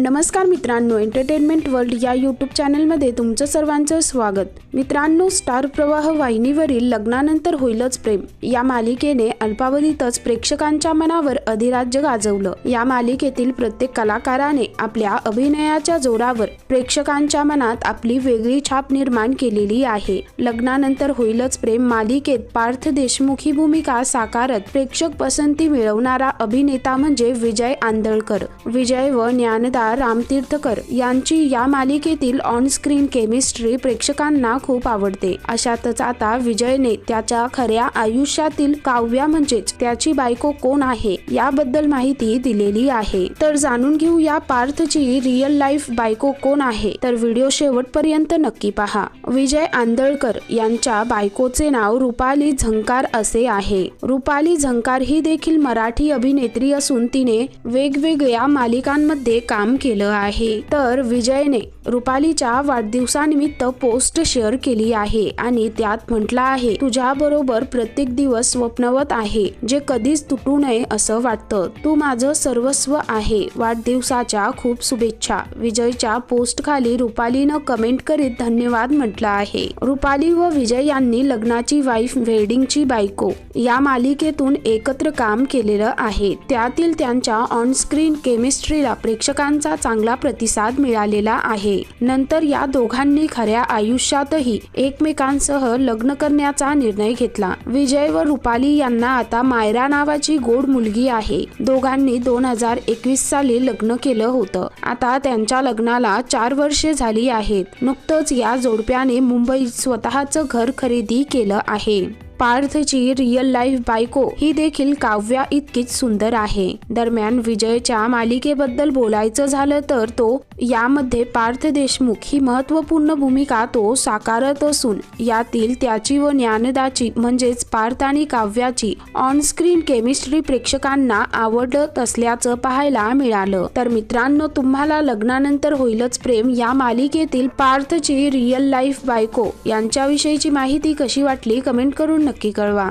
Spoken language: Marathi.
नमस्कार मित्रांनो एंटरटेनमेंट वर्ल्ड या यूट्यूब चॅनलमध्ये तुमचं सर्वांचं स्वागत. मित्रांनो स्टार प्रवाह वाहिनीवरील लग्नानंतर होईलच प्रेम. या मालिकेने अल्पावधीतच प्रेक्षकांच्या मनावर अधिराज्य गाजवलं. या मालिकेतील प्रत्येक कलाकाराने आपल्या अभिनयाच्या जोरावर प्रेक्षकांच्या मनात आपली वेगळी छाप निर्माण केलेली आहे. लग्नानंतर होईलच प्रेम मालिकेत पार्थ देशमुख ही भूमिका साकारत प्रेक्षक पसंती मिळवणारा अभिनेता म्हणजे विजय आंदळकर विजय व ज्ञानदा रामतीर्थकर यांची या मालिकेतील ऑनस्क्रीन केमिस्ट्री प्रेक्षकांना खूप आवडते. अशातच आता विजयने त्याच्या खऱ्या आयुष्यातील काव्या म्हणजेच त्याची बायको कोण आहे याबद्दल माहिती दिलेली आहे. तर जाणून घेऊ या पार्थची रिअल लाईफ बायको कोण आहे. तर व्हिडिओ शेवटपर्यंत नक्की पहा. विजय आंदळकर यांच्या बायकोचे नाव रुपाली झंकार असे आहे. रुपाली झंकार ही देखील मराठी अभिनेत्री असून तिने वेगवेगळ्या मालिकांमध्ये काम केलं आहे. तर विजयने रुपालीच्या वाढदिवसानिमित्त पोस्ट शेअर केली आहे आणि त्यात म्हटलं आहे तुझ्या बरोबर प्रत्येक दिवस स्वप्नवत आहे जे कधीच तुटू नये असं वाटतं. तू माझं सर्वस्व आहे. वाढदिवसाच्या खूप शुभेच्छा. विजयच्या पोस्ट खाली रुपालीनं कमेंट करीत धन्यवाद म्हटलं आहे. रुपाली व विजय यांनी लग्नाची वाईफ वेडिंगची बायको या मालिकेतून एकत्र काम केलेलं आहे. त्यातील त्यांच्या ऑन स्क्रीन केमिस्ट्रीला प्रेक्षकांचा चांगला प्रतिसाद मिळालेला आहे. नंतर या दोघांनी खऱ्या आयुष्यातही एकमेकांसह लग्न करण्याचा निर्णय घेतला. विजय व रुपाली यांना आता मायरा नावाची गोड मुलगी आहे. दोघांनी दोन हजार एकवीस साली लग्न केलं होतं. आता त्यांच्या लग्नाला चार वर्षे झाली आहेत. नुकतंच या जोडप्याने मुंबईत स्वतःचं घर खरेदी केलं आहे. पार्थची रिअल लाईफ बायको ही देखील काव्या इतकीच सुंदर आहे. दरम्यान विजयच्या मालिकेबद्दल बोलायचं झालं तर तो यामध्ये पार्थ देशमुख ही महत्त्वपूर्ण भूमिका तो साकारत असून यातील त्याची व ज्ञानदाची म्हणजेच पार्थ आणि काव्याची ऑन स्क्रीन केमिस्ट्री प्रेक्षकांना आवडत असल्याचं पाहायला मिळालं. तर मित्रांनो तुम्हाला लग्नानंतर होईलच प्रेम या मालिकेतील पार्थची रिअल लाईफ बायको यांच्याविषयीची माहिती कशी वाटली कमेंट करून नक्की कळवा